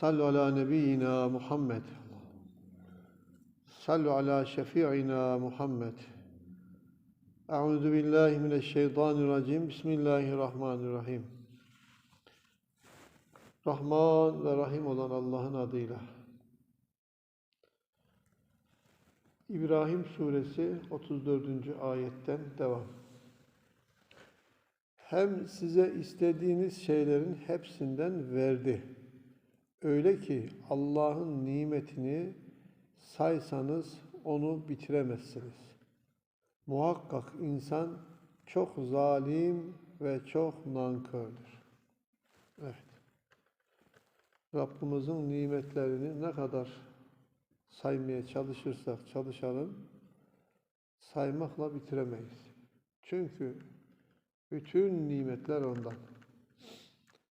Sallu ala nebiyyina Muhammed. Sallu ala şefi'ina Muhammed. Euzu billahi mineşşeytanirracim. Bismillahirrahmanirrahim. Rahman ve Rahim olan Allah'ın adıyla. İbrahim suresi 34. ayetten devam. Hem size istediğiniz şeylerin hepsinden verdi. Öyle ki Allah'ın nimetini saysanız onu bitiremezsiniz. Muhakkak insan çok zalim ve çok nankördür. Evet. Rabbimizin nimetlerini ne kadar saymaya çalışırsak çalışalım, saymakla bitiremeyiz. Çünkü bütün nimetler ondan.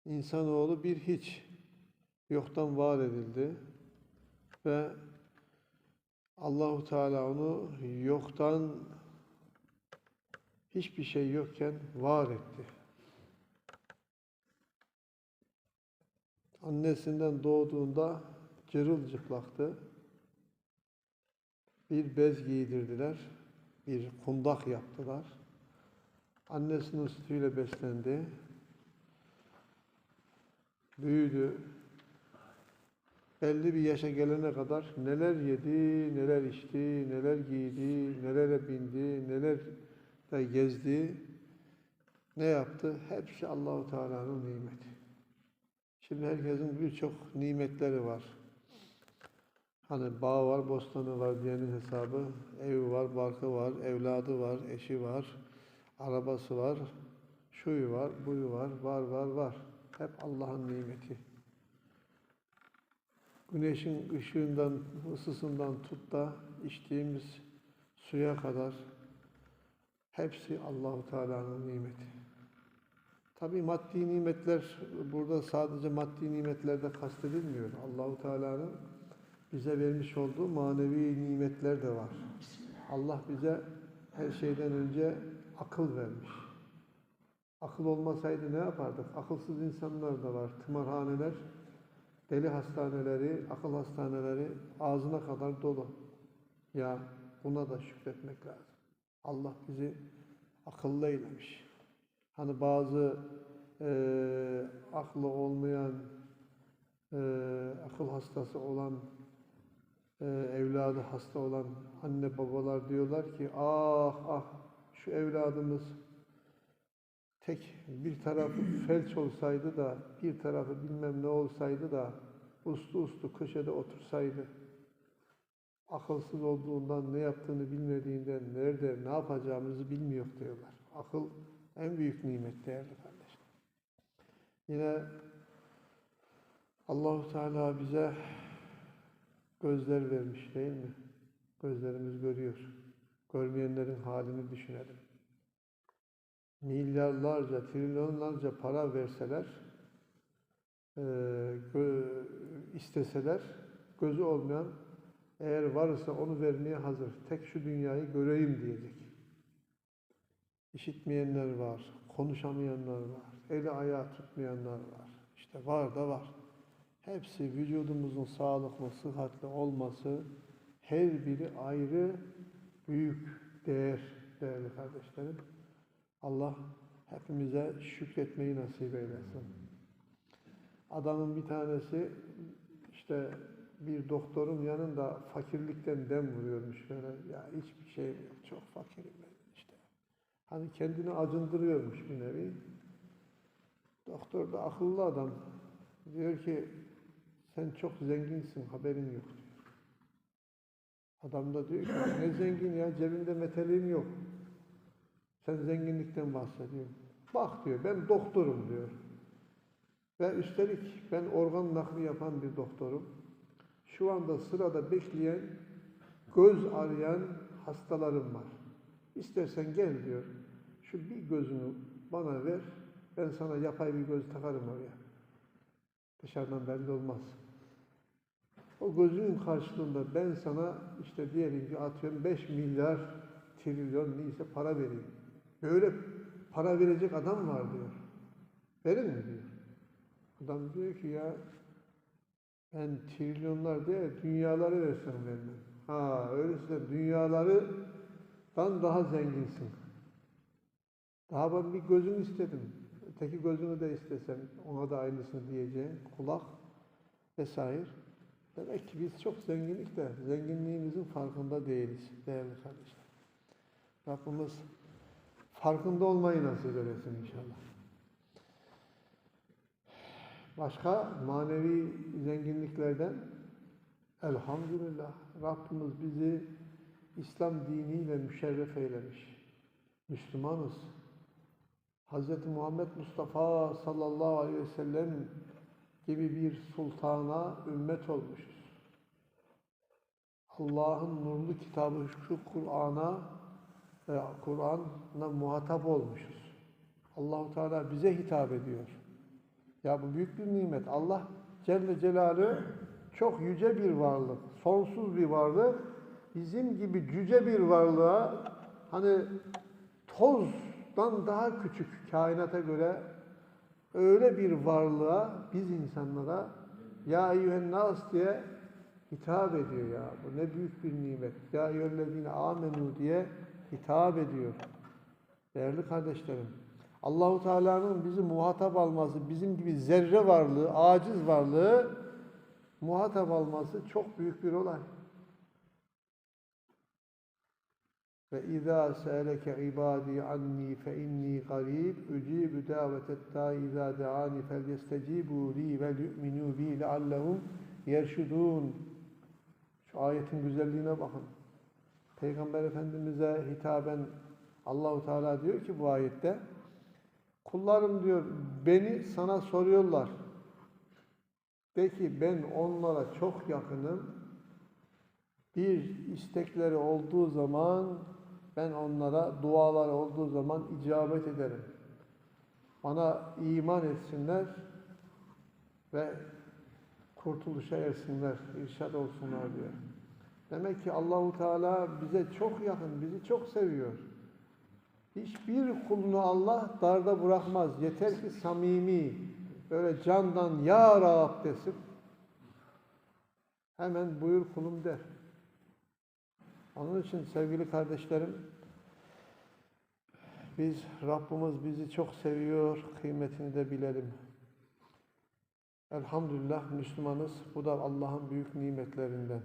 İnsanoğlu bir hiç yoktan var edildi ve Allahu Teala onu yoktan hiçbir şey yokken var etti. Annesinden doğduğunda cırılcıplaktı. Bir bez giydirdiler, bir kundak yaptılar. Annesinin sütüyle beslendi. Büyüdü. Belli bir yaşa gelene kadar neler yedi, neler içti, neler giydi, nelere bindi, neler de gezdi. Ne yaptı? Hepsi Allahu Teala'nın nimeti. Şimdi herkesin birçok nimetleri var. Hani bağ var, bostanı var diyenin hesabı, evi var, barkı var, evladı var, eşi var, arabası var, şuyu var, buyu var, var var var. Hep Allah'ın nimeti. Güneşin ışığından, ısısından tut da içtiğimiz suya kadar hepsi Allahu Teala'nın nimeti. Tabi maddi nimetler burada sadece maddi nimetlerde kastedilmiyor. Allahu Teala'nın bize vermiş olduğu manevi nimetler de var. Allah bize her şeyden önce akıl vermiş. Akıl olmasaydı ne yapardık? Akılsız insanlar da var. Tımarhaneler, deli hastaneleri, akıl hastaneleri ağzına kadar dolu. Ya buna da şükretmek lazım. Allah bizi akıllı eylemiş. Hani bazı e, aklı olmayan, e, akıl hastası olan, e, evladı hasta olan anne babalar diyorlar ki ah ah şu evladımız tek bir tarafı felç olsaydı da bir tarafı bilmem ne olsaydı da uslu uslu köşede otursaydı akılsız olduğundan ne yaptığını bilmediğinden nerede ne yapacağımızı bilmiyor diyorlar. Akıl en büyük nimet değerli kardeşler. Yine Allahu Teala bize gözler vermiş değil mi? Gözlerimiz görüyor. Görmeyenlerin halini düşünelim. Milyarlarca, trilyonlarca para verseler, e, gö, isteseler, gözü olmayan eğer varsa onu vermeye hazır. Tek şu dünyayı göreyim diyecek. İşitmeyenler var, konuşamayanlar var, eli ayağı tutmayanlar var. İşte var da var. Hepsi vücudumuzun sağlıklı, sıhhatli olması her biri ayrı büyük değer değerli kardeşlerim. Allah hepimize şükretmeyi nasip eylesin. Adamın bir tanesi işte bir doktorun yanında fakirlikten dem vuruyormuş böyle. Ya hiçbir şey yok, çok fakirim ben işte. Hani kendini acındırıyormuş bir nevi. Doktor da akıllı adam. Diyor ki sen çok zenginsin haberin yok diyor. Adam da diyor ki ne zengin ya cebimde meteliğim yok. Sen zenginlikten bahsediyorsun. Bak diyor ben doktorum diyor. Ve üstelik ben organ nakli yapan bir doktorum. Şu anda sırada bekleyen, göz arayan hastalarım var. İstersen gel diyor. Şu bir gözünü bana ver. Ben sana yapay bir göz takarım oraya. Dışarıdan belli olmaz. O gözünün karşılığında ben sana işte diyelim ki atıyorum 5 milyar trilyon neyse para vereyim. Böyle para verecek adam var diyor. Verir mi diyor. Adam diyor ki ya Ben trilyonlar değil, dünyaları versem vermem. Ha öyleyse dünyalardan daha zenginsin. Daha ben bir gözünü istedim. Öteki gözünü de istesem ona da aynısını diyeceğim. Kulak vesaire. Demek ki biz çok zenginlik de zenginliğimizin farkında değiliz değerli kardeşler. Rabbimiz farkında olmayı nasip eylesin inşallah. Başka manevi zenginliklerden elhamdülillah Rabbimiz bizi İslam diniyle müşerref eylemiş. Müslümanız. Hz. Muhammed Mustafa sallallahu aleyhi ve sellem gibi bir sultana ümmet olmuşuz. Allah'ın nurlu kitabı şu Kur'an'a Kur'an'la muhatap olmuşuz. Allahu Teala bize hitap ediyor. Ya bu büyük bir nimet. Allah Celle Celaluhu çok yüce bir varlık, sonsuz bir varlık. Bizim gibi cüce bir varlığa hani tozdan daha küçük kainata göre öyle bir varlığa biz insanlara ya eyyühen nas diye hitap ediyor ya. Bu ne büyük bir nimet. Ya eyyühellezine amenu diye hitap ediyor. Değerli kardeşlerim, Allahu Teala'nın bizi muhatap alması, bizim gibi zerre varlığı, aciz varlığı muhatap alması çok büyük bir olay. Ve izâ se'eleke ibâdî annî fe innî garîb ucîbü dâvetet dâ izâ deâni fel yestecîbû lî vel yu'minû bî leallehum yerşudûn. Şu ayetin güzelliğine bakın. Peygamber Efendimiz'e hitaben Allahu Teala diyor ki bu ayette kullarım diyor beni sana soruyorlar. De ki ben onlara çok yakınım. Bir istekleri olduğu zaman ben onlara duaları olduğu zaman icabet ederim. Bana iman etsinler ve kurtuluşa ersinler, irşad olsunlar diyor. Demek ki Allahu Teala bize çok yakın, bizi çok seviyor. Hiçbir kulunu Allah darda bırakmaz. Yeter ki samimi, böyle candan ya Rab desin. Hemen buyur kulum der. Onun için sevgili kardeşlerim, biz Rabbimiz bizi çok seviyor, kıymetini de bilelim. Elhamdülillah Müslümanız. Bu da Allah'ın büyük nimetlerinden.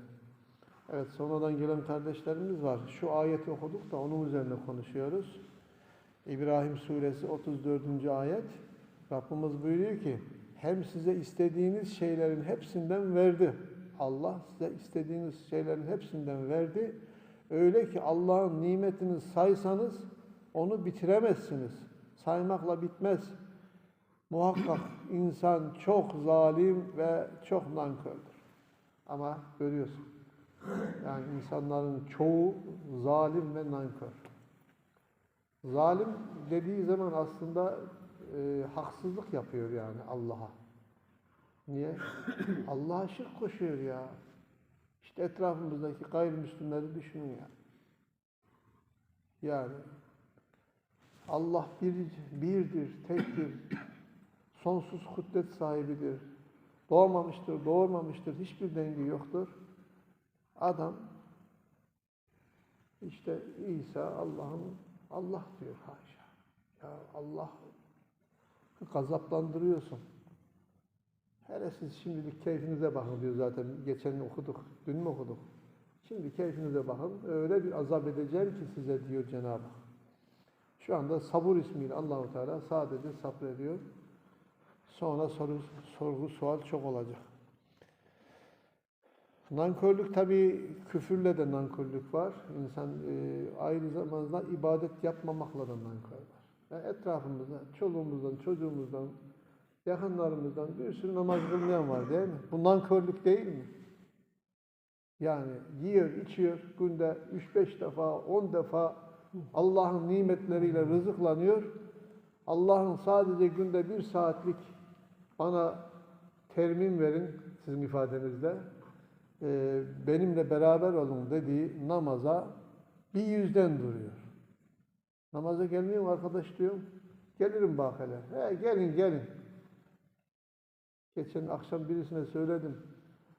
Evet sonradan gelen kardeşlerimiz var. Şu ayeti okuduk da onun üzerine konuşuyoruz. İbrahim suresi 34. ayet. Rabbimiz buyuruyor ki hem size istediğiniz şeylerin hepsinden verdi. Allah size istediğiniz şeylerin hepsinden verdi. Öyle ki Allah'ın nimetini saysanız onu bitiremezsiniz. Saymakla bitmez. Muhakkak insan çok zalim ve çok nankördür. Ama görüyorsun. Yani insanların çoğu zalim ve nankör. Zalim dediği zaman aslında e, haksızlık yapıyor yani Allah'a. Niye? Allah'a şirk koşuyor ya. İşte etrafımızdaki gayrimüslimleri düşünün ya. Yani Allah bir, birdir, tektir, sonsuz kudret sahibidir. Doğmamıştır, doğurmamıştır, hiçbir dengi yoktur. Adam işte İsa Allah'ın Allah diyor haşa. Ya Allah gazaplandırıyorsun. Hele siz şimdilik keyfinize bakın diyor zaten. Geçen okuduk. Dün mü okuduk? Şimdi keyfinize bakın. Öyle bir azap edeceğim ki size diyor Cenab-ı Hak. Şu anda sabır ismiyle Allahu Teala sadece sabrediyor. Sonra soru, sorgu sual çok olacak. Nankörlük tabi küfürle de nankörlük var. İnsan e, aynı zamanda ibadet yapmamakla da nankör var. Yani etrafımızda, çoluğumuzdan, çocuğumuzdan, yakınlarımızdan bir sürü namaz kılmayan var değil mi? Bu nankörlük değil mi? Yani yiyor, içiyor, günde 3-5 defa, 10 defa Allah'ın nimetleriyle rızıklanıyor. Allah'ın sadece günde bir saatlik bana termin verin sizin ifadenizde e, benimle beraber olun dediği namaza bir yüzden duruyor. Namaza gelmiyor arkadaş diyorum. Gelirim bak hele. He, gelin gelin. Geçen akşam birisine söyledim.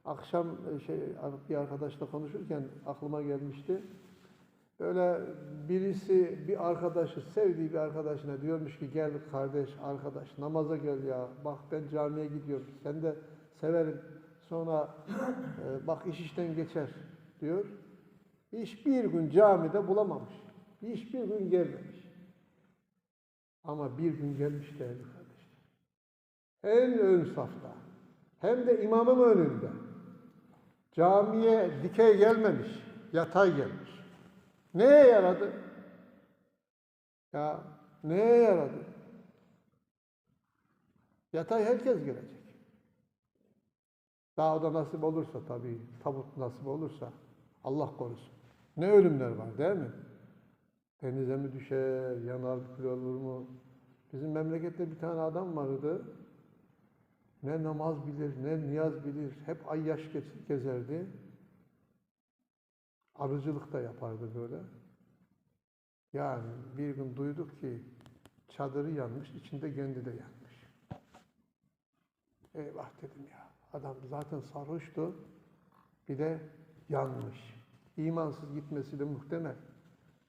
akşam e, şey bir arkadaşla konuşurken aklıma gelmişti. Böyle birisi bir arkadaşı, sevdiği bir arkadaşına diyormuş ki gel kardeş, arkadaş namaza gel ya. Bak ben camiye gidiyorum. Sen de severim. Sonra e, bak iş işten geçer diyor. Hiçbir gün camide bulamamış. Hiçbir gün gelmemiş. Ama bir gün gelmiş değerli kardeşler. En ön safta. Hem de imamın önünde. Camiye dikey gelmemiş. Yatay gelmiş. Neye yaradı? Ya neye yaradı? Yatay herkes gelecek. Daha o da nasip olursa tabii, tabut nasip olursa Allah korusun. Ne ölümler var değil mi? Denize mi düşer, yanar kül olur mu? Bizim memlekette bir tane adam vardı. Ne namaz bilir, ne niyaz bilir. Hep ayyaş gez- gezerdi. Arıcılık da yapardı böyle. Yani bir gün duyduk ki çadırı yanmış, içinde kendi de yanmış. Eyvah dedim ya. Adam zaten sarhoştu. Bir de yanmış. İmansız gitmesi de muhtemel.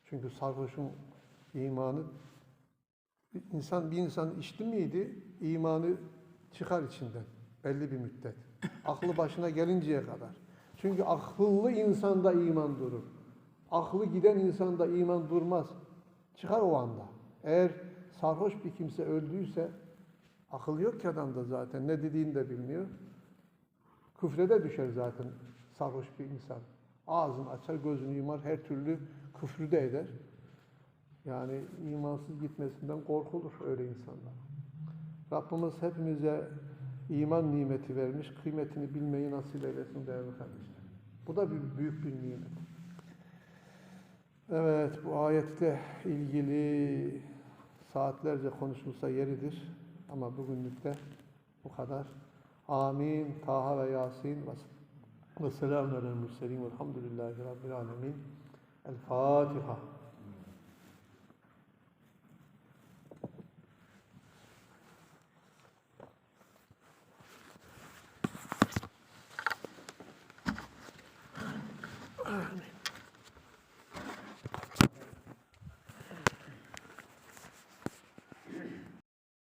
Çünkü sarhoşun imanı bir insan bir insan içti miydi imanı çıkar içinden belli bir müddet. Aklı başına gelinceye kadar. Çünkü akıllı insanda iman durur. Aklı giden insanda iman durmaz. Çıkar o anda. Eğer sarhoş bir kimse öldüyse akıl yok ki adamda zaten. Ne dediğini de bilmiyor. Küfrede düşer zaten sarhoş bir insan. Ağzını açar, gözünü yumar, her türlü küfrü de eder. Yani imansız gitmesinden korkulur öyle insanlar. Rabbimiz hepimize iman nimeti vermiş, kıymetini bilmeyi nasip eylesin değerli kardeşler. Bu da bir, büyük bir nimet. Evet, bu ayette ilgili saatlerce konuşulsa yeridir. Ama bugünlük de bu kadar. Amin. Taha ve Yasin ve, ve selamun aleyhi mürselin velhamdülillahi rabbil alemin. El Fatiha.